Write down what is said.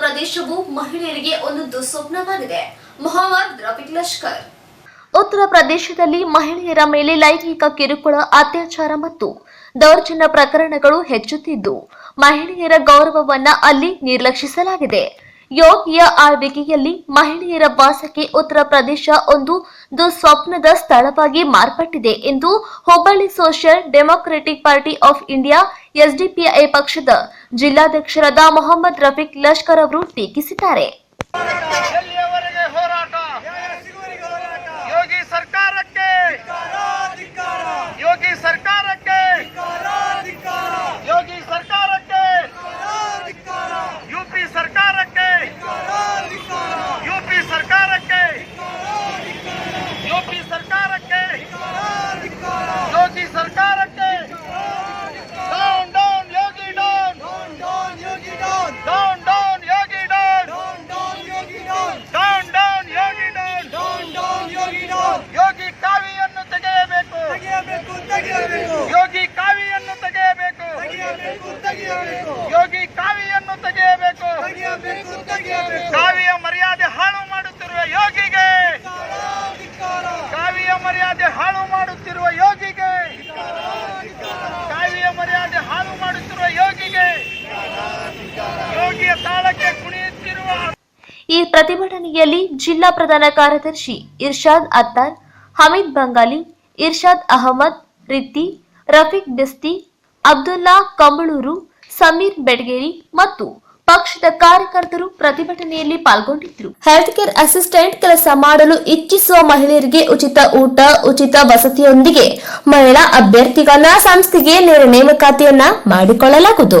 ಪ್ರದೇಶವು ಮಹಿಳೆಯರಿಗೆ ಒಂದು ದುಸ್ವಪ್ನವಾಗಿದೆ. ಮೊಹಮ್ಮದ್ ರಫಿಕ್ ಲಷ್ಕರ್. ಉತ್ತರ ಪ್ರದೇಶದಲ್ಲಿ ಮಹಿಳೆಯರ ಮೇಲೆ ಲೈಂಗಿಕ ಕಿರುಕುಳ, ಅತ್ಯಾಚಾರ ಮತ್ತು ದೌರ್ಜನ್ಯ ಪ್ರಕರಣಗಳು ಹೆಚ್ಚುತ್ತಿದ್ದು, ಮಹಿಳೆಯರ ಗೌರವವನ್ನ ಅಲ್ಲಿ ನಿರ್ಲಕ್ಷಿಸಲಾಗಿದೆ. ಯೋಗಿಯ ಆಳ್ವಿಕೆಯಲ್ಲಿ ಮಹಿಳೆಯರ ವಾಸಕ್ಕೆ ಉತ್ತರ ಪ್ರದೇಶ ಒಂದು ದುಸ್ವಪ್ನದ ಸ್ಥಳವಾಗಿ ಮಾರ್ಪಟ್ಟಿದೆ ಎಂದು Hubballi social democratic party of India, SDPI ಪಕ್ಷದ ಜಿಲ್ಲಾಧ್ಯಕ್ಷರಾದ ಮೊಹಮ್ಮದ್ ರಫೀಕ್ ಲಷ್ಕರ್ ಅವರು ಟೀಕಿಸಿದ್ದಾರೆ. ಈ ಪ್ರತಿಭಟನೆಯಲ್ಲಿ ಜಿಲ್ಲಾ ಪ್ರಧಾನ ಕಾರ್ಯದರ್ಶಿ ಇರ್ಷಾದ್ ಅತ್ತಾರ್, ಹಮೀದ್ ಬಂಗಾಲಿ, ಇರ್ಷಾದ್ ಅಹಮದ್ ರಿತ್ತಿ ರಫೀಕ್ ಬಿಸ್ತಿ, ಅಬ್ದುಲ್ಲಾ ಕಂಬಳೂರು, ಸಮೀರ್ ಬೆಡಗೇರಿ ಮತ್ತು ಪಕ್ಷದ ಕಾರ್ಯಕರ್ತರು ಪ್ರತಿಭಟನೆಯಲ್ಲಿ ಪಾಲ್ಗೊಂಡಿದ್ದರು. ಹೆಲ್ತ್ ಕೇರ್ ಅಸಿಸ್ಟೆಂಟ್ ಕೆಲಸ ಮಾಡಲು ಇಚ್ಛಿಸುವ ಮಹಿಳೆಯರಿಗೆ ಉಚಿತ ಊಟ, ಉಚಿತ ವಸತಿಯೊಂದಿಗೆ ಮಹಿಳಾ ಅಭ್ಯರ್ಥಿಗಳ ಸಂಸ್ಥೆಗೆ ನೇರ ನೇಮಕಾತಿಯನ್ನ ಮಾಡಿಕೊಳ್ಳಲಾಗುವುದು.